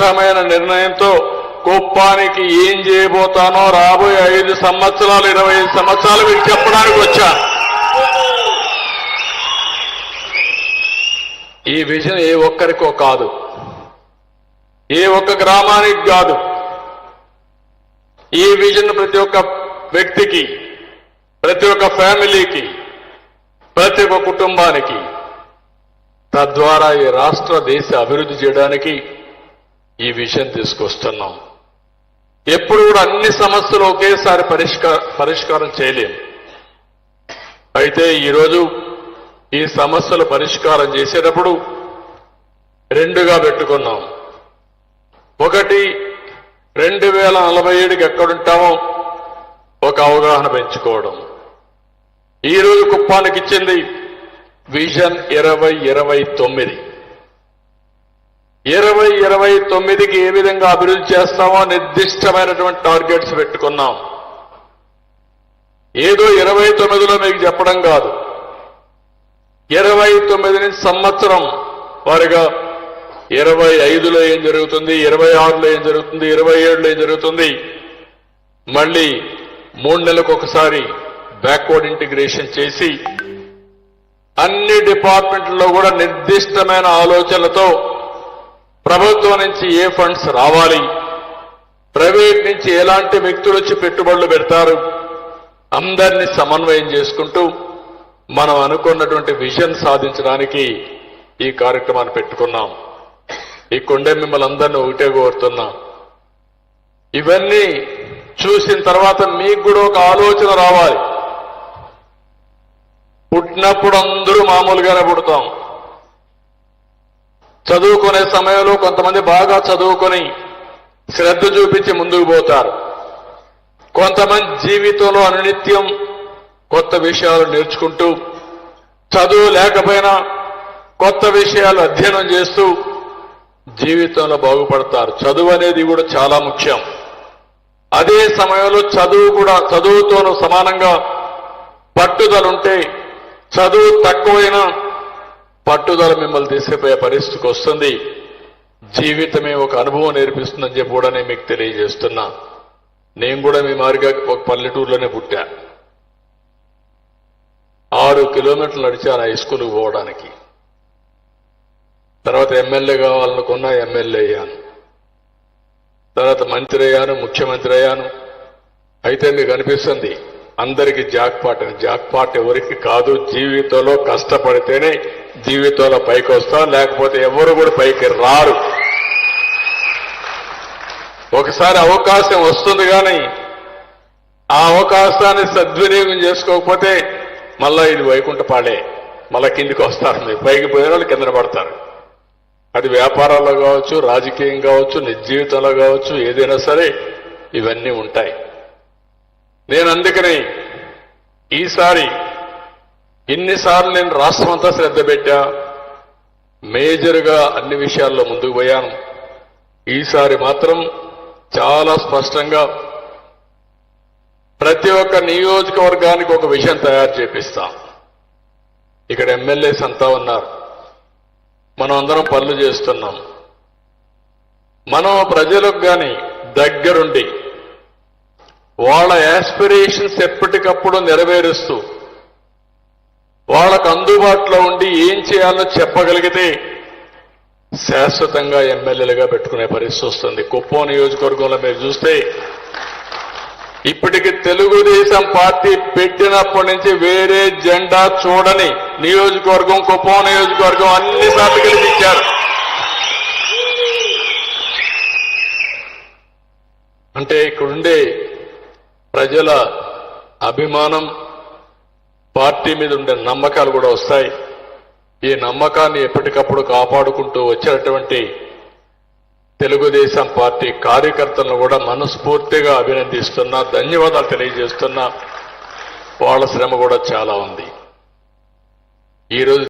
స్పష్టమైన నిర్ణయంతో కుప్పానికి ఏం చేయబోతానో రాబోయే ఐదు సంవత్సరాలు ఇరవై ఐదు సంవత్సరాలు మీకు చెప్పడానికి వచ్చా? ఈ విజన్ ఏ ఒక్కరికో కాదు. ఏ ఒక్క గ్రామానికి కాదు. ఈ విజన్ ప్రతి ఒక్క వ్యక్తికి ప్రతి ఒక్క ఫ్యామిలీకి ప్రతి ఒక్క కుటుంబానికి తద్వారా ఈ రాష్ట్ర దేశ అభివృద్ధి చేయడానికి ఈ విషయం తీసుకొస్తున్నాం. ఎప్పుడు కూడా అన్ని సమస్యలు ఒకేసారి పరిష్కార పరిష్కారం చేయలేము అయితే ఈరోజు ఈ సమస్యలు పరిష్కారం చేసేటప్పుడు రెండుగా పెట్టుకున్నాం. ఒకటి రెండు వేల నలభై ఏడుకి ఎక్కడుంటామో ఒక అవగాహన పెంచుకోవడం. ఈ రోజు కుప్పానికి ఇచ్చింది విజన్ ఇరవై ఇరవై తొమ్మిది. ఇరవై ఇరవై తొమ్మిదికి ఏ విధంగా అభివృద్ధి చేస్తామో నిర్దిష్టమైనటువంటి టార్గెట్స్ పెట్టుకున్నాం. ఏదో ఇరవై తొమ్మిదిలో మీకు చెప్పడం కాదు. ఇరవై తొమ్మిది నుంచి సంవత్సరం వారిగా ఇరవై ఐదులో ఏం జరుగుతుంది ఇరవై ఆరులో ఏం జరుగుతుంది ఇరవై ఏడులో ఏం జరుగుతుంది? మళ్ళీ మూడు నెలలకు ఒకసారి బ్యాక్వర్డ్ ఇంటిగ్రేషన్ చేసి అన్ని డిపార్ట్మెంట్లలో కూడా నిర్దిష్టమైన ఆలోచనలతో ప్రభుత్వం నుంచి ఏ ఫండ్స్ రావాలి? ప్రైవేట్ నుంచి ఎలాంటి వ్యక్తులు వచ్చి పెట్టుబడులు పెడతారు? అందరినీ సమన్వయం చేసుకుంటూ మనం అనుకున్నటువంటి విజన్ సాధించడానికి ఈ కార్యక్రమాన్ని పెట్టుకున్నాం. ఈ కొండే మిమ్మల్ని అందరినీ ఒకటే కోరుతున్నా. ఇవన్నీ చూసిన తర్వాత మీకు కూడా ఒక ఆలోచన రావాలి. పుట్టినప్పుడు అందరూ మామూలుగానే పుడతాం. చదువుకునే సమయంలో కొంతమంది బాగా చదువుకొని శ్రద్ధ చూపించి ముందుకు పోతారు. కొంతమంది జీవితంలో అనునిత్యం కొత్త విషయాలు నేర్చుకుంటూ చదువు లేకపోయినా కొత్త విషయాలు అధ్యయనం చేస్తూ జీవితంలో బాగుపడతారు. చదువు అనేది కూడా చాలా ముఖ్యం. అదే సమయంలో చదువు కూడా చదువుతోనూ సమానంగా పట్టుదలుంటే చదువు తక్కువైనా పట్టుదల మిమ్మల్ని తీసుకుపోయే పరిస్థితికి వస్తుంది. జీవితమే ఒక అనుభవం నేర్పిస్తుందని చెప్పి కూడా నేను మీకు తెలియజేస్తున్నా. నేను కూడా మీ మారిగా ఒక పల్లెటూరులోనే పుట్టా. ఆరు కిలోమీటర్లు నడిచాను హై స్కూల్కి పోవడానికి. తర్వాత ఎమ్మెల్యే కావాలనుకున్నా ఎమ్మెల్యే అయ్యాను. తర్వాత మంత్రి అయ్యాను ముఖ్యమంత్రి అయ్యాను. అయితే మీకు అనిపిస్తుంది అందరికీ జాక్పాట్ అని జాక్పాట్ ఎవరికి కాదు జీవితంలో కష్టపడితేనే జీవితంలో పైకి వస్తాం లేకపోతే ఎవరు కూడా పైకి రారు. ఒకసారి అవకాశం వస్తుంది కానీ ఆ అవకాశాన్ని సద్వినియోగం చేసుకోకపోతే మళ్ళా ఇది వైకుంఠపాడే. మళ్ళా కిందికి వస్తారు. మీరు పైకి పోయిన వాళ్ళు కింద పడతారు. అది వ్యాపారాల్లో కావచ్చు రాజకీయం కావచ్చు నిజ జీవితంలో కావచ్చు ఏదైనా సరే ఇవన్నీ ఉంటాయి. నేను అందుకని ఈసారి ఇన్నిసార్లు నేను రాష్ట్రం అంతా శ్రద్ధ పెట్టా మేజర్గా అన్ని విషయాల్లో ముందుకు పోయాను. ఈసారి మాత్రం చాలా స్పష్టంగా ప్రతి ఒక్క నియోజకవర్గానికి ఒక విషయం తయారు చేపిస్తాం. ఇక్కడ ఎమ్మెల్యేస్ అంతా ఉన్నారు. మనం అందరం పనులు చేస్తున్నాం. మనం ప్రజలకు కానీ దగ్గరుండి వాళ్ళ యాస్పిరేషన్స్ ఎప్పటికప్పుడు నెరవేరుస్తూ వాళ్ళకు అందుబాటులో ఉండి ఏం చేయాలో చెప్పగలిగితే శాశ్వతంగా ఎమ్మెల్యేలుగా పెట్టుకునే పరిస్థితి వస్తుంది. కుప్పం నియోజకవర్గంలో మీరు చూస్తే ఇప్పటికి తెలుగుదేశం పార్టీ పెట్టినప్పటి నుంచి వేరే జెండా చూడని నియోజకవర్గం కుప్పం నియోజకవర్గం అన్ని సార్లు గెలిపించారు. అంటే ఇక్కడుండే ప్రజల అభిమానం పార్టీ మీద ఉండే నమ్మకాలు కూడా వస్తాయి. ఈ నమ్మకాన్ని ఎప్పటికప్పుడు కాపాడుకుంటూ వచ్చినటువంటి తెలుగుదేశం పార్టీ కార్యకర్తలను కూడా మనస్ఫూర్తిగా అభినందిస్తున్నా ధన్యవాదాలు తెలియజేస్తున్నా. వాళ్ళ శ్రమ కూడా చాలా ఉంది. ఈరోజు